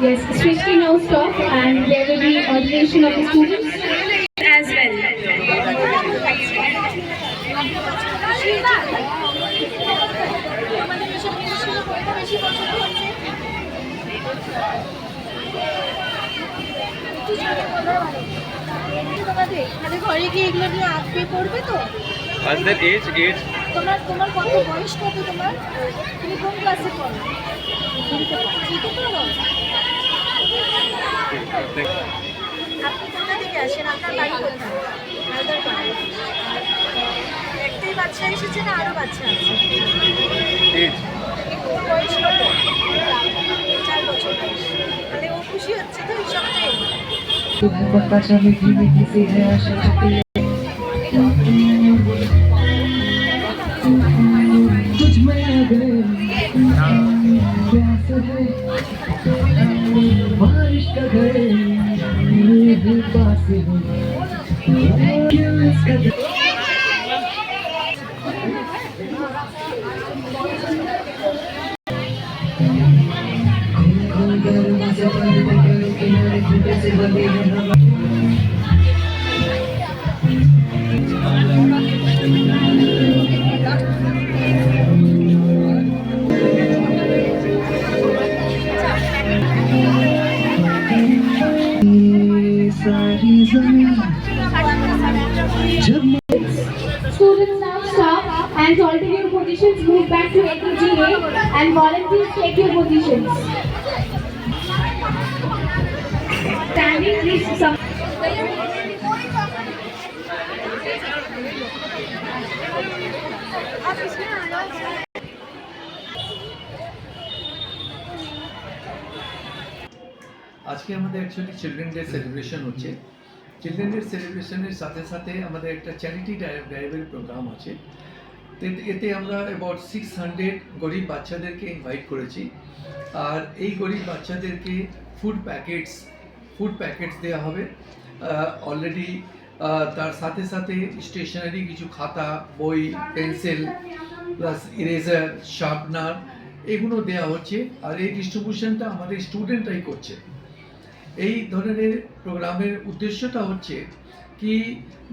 Yes, Srishti now stop and there will be ordination of the students. as well. মানে ঘরে গিয়ে এগুলো নিয়ে আঁকবে করবে তো What's their age? Age? তোমার তোমার কত বয়স কত তোমার তুমি কোন ক্লাসে পড়ো আপনি কোথা থেকে আসেন? আপনার বাড়ি কোথায়? একটাই বাচ্চা এসেছে না আরও বাচ্চা আছে? বয়স কত? চার বছর বয়স। মানে ও খুশি হচ্ছে তো এই সপ্তাহে? impossible. Thank you, it's good. से बने हम सारी जमीन जब Students now stop and alternate your positions move back to ATGA and volunteers take your positions. Standing please some. আজকে আমাদের অ্যাকচুয়ালি চিলড্রেন ডে সেলিব্রেশন হচ্ছে। চিলড্রেন ডে সেলিব্রেশনের সাথে সাথে আমাদের একটা চ্যারিটি ড্রাইভের প্রোগ্রাম আছে। এতে- আমরা অ্যাবাউট সিক্স হান্ড্রেড গরিব বাচ্চাদেরকে ইনভাইট করেছি। আর এই গরিব বাচ্চাদেরকে ফুড প্যাকেটস ফুড প্যাকেটস দেওয়া হবে। অলরেডি তার সাথে সাথে স্টেশনারি কিছু খাতা, বই পেন্সিল প্লাস ইরেজার শার্পনার এগুলো দেওয়া হচ্ছে। আর এই ডিস্ট্রিবিউশনটা আমাদের স্টুডেন্টরাই করছে। এই ধরনের প্রোগ্রামের উদ্দেশ্যটা হচ্ছে কি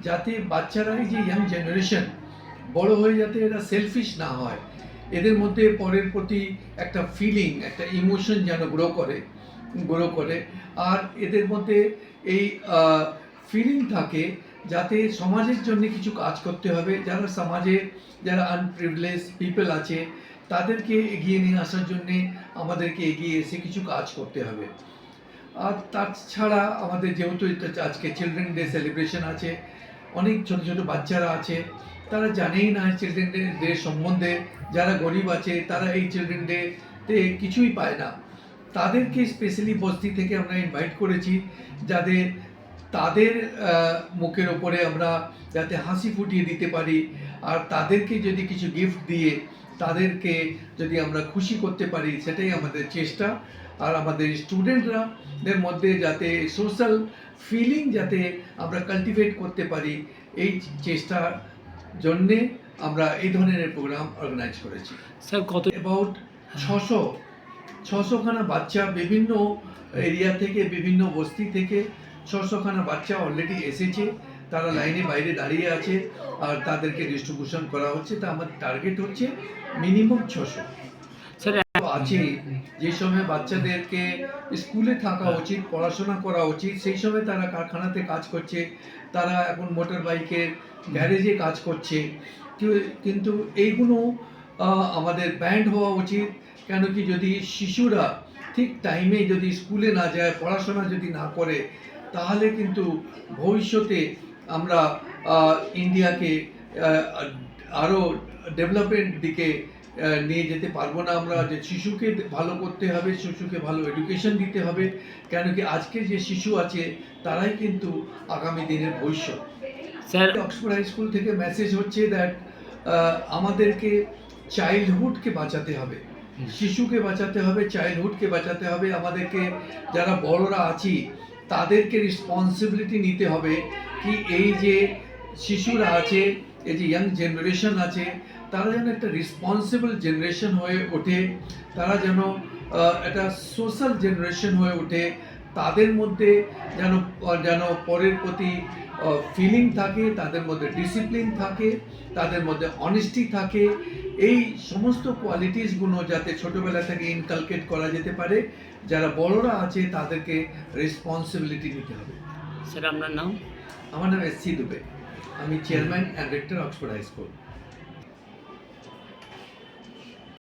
যাতে বাচ্চারা এই যে ইয়াং জেনারেশন বড় হয়ে যাতে এরা সেলফিশ না হয়, এদের মধ্যে পরের প্রতি একটা ফিলিং একটা ইমোশন যেন গ্রো করে গ্রো করে। আর এদের মধ্যে এই ফিলিং থাকে যাতে সমাজের জন্য কিছু কাজ করতে হবে। যারা সমাজে, যারা আনপ্রিভিলেজ পিপল আছে, তাদেরকে এগিয়ে নিয়ে আসার জন্যে আমাদেরকে এগিয়ে এসে কিছু কাজ করতে হবে। আর তাছাড়া আমাদের যেহেতু আজকে চিলড্রেন ডে সেলিব্রেশন আছে, অনেক ছোট ছোট বাচ্চারা আছে, তারা জানেই না চিলড্রেন ডে ডে সম্বন্ধে, যারা গরিব আছে তারা এই চিলড্রেন ডেতে কিছুই পায় না। তাদেরকে স্পেশালি বস্তি থেকে আমরা ইনভাইট করেছি যাদের তাদের মুখের ওপরে আমরা যাতে হাসি ফুটিয়ে দিতে পারি, আর তাদেরকে যদি কিছু গিফট দিয়ে তাদেরকে যদি আমরা খুশি করতে পারি সেটাই আমাদের চেষ্টা। আর আমাদের স্টুডেন্টরা দের মধ্যে যাতে সোশ্যাল ফিলিং যাতে আমরা কাল্টিভেট করতে পারি এই চেষ্টার জন্যে আমরা এই ধরনের প্রোগ্রাম অর্গানাইজ করেছি। স্যার কত অ্যাবাউট ছশো ছশোখানা বাচ্চা বিভিন্ন এরিয়া থেকে বিভিন্ন বস্তি থেকে ছশোখানা বাচ্চা অলরেডি এসেছে। তারা লাইনে বাইরে দাঁড়িয়ে আছে আর তাদেরকে ডিস্ট্রিবিউশন করা হচ্ছে। তা আমার টার্গেট হচ্ছে মিনিমাম ছশো। স্যার আছে। যে সময় বাচ্চাদেরকে স্কুলে থাকা উচিত পড়াশোনা করা উচিত সেই সময় তারা কারখানাতে কাজ করছে। তারা এখন মোটর বাইকের গ্যারেজে কাজ করছে। কিন্তু এইগুলো আমাদের ব্যান্ড হওয়া উচিত। কেন কি যদি শিশুরা ঠিক টাইমে যদি স্কুলে না যায় পড়াশোনা যদি না করে তাহলে কিন্তু ভবিষ্যতে আমরা ইন্ডিয়াকে আরও ডেভেলপমেন্ট দিকে নিয়ে যেতে পারব না আমরা। যে শিশুকে ভালো করতে হবে শিশুকে ভালো এডুকেশন দিতে হবে কেন কি আজকে যে শিশু আছে তারাই কিন্তু আগামী দিনের ভবিষ্যৎ। স্যার অক্সফোর্ড হাই স্কুল থেকে মেসেজ হচ্ছে দ্যাট আমাদেরকে চাইল্ডহুডকে বাঁচাতে হবে। শিশুকে বাঁচাতে হবে চাইল্ডহুডকে বাঁচাতে হবে। আমাদেরকে যারা বড়রা আছি তাদেরকে রেসপন্সিবিলিটি নিতে হবে কি এই যে শিশুরা আছে, এই যে ইয়াং জেনারেশন আছে, তারা যেন একটা রেসপন্সিবল জেনারেশন হয়ে ওঠে, তারা যেন একটা সোশ্যাল জেনারেশন হয়ে ওঠে, তাদের মধ্যে যেন যেন পরের প্রতি ফিলিং থাকে তাদের মধ্যে ডিসিপ্লিন থাকে তাদের মধ্যে অনেস্টি থাকে। এই সমস্ত কোয়ালিটিসগুলো যাতে ছোটবেলা থেকে ইনকালকেট করা যেতে পারে যারা বড়রা আছে তাদেরকে রেসপন্সিবিলিটি নিতে হবে। স্যার আপনার নাম? আমার নাম এস সি দুবে আমি chairman and rector Oxford high school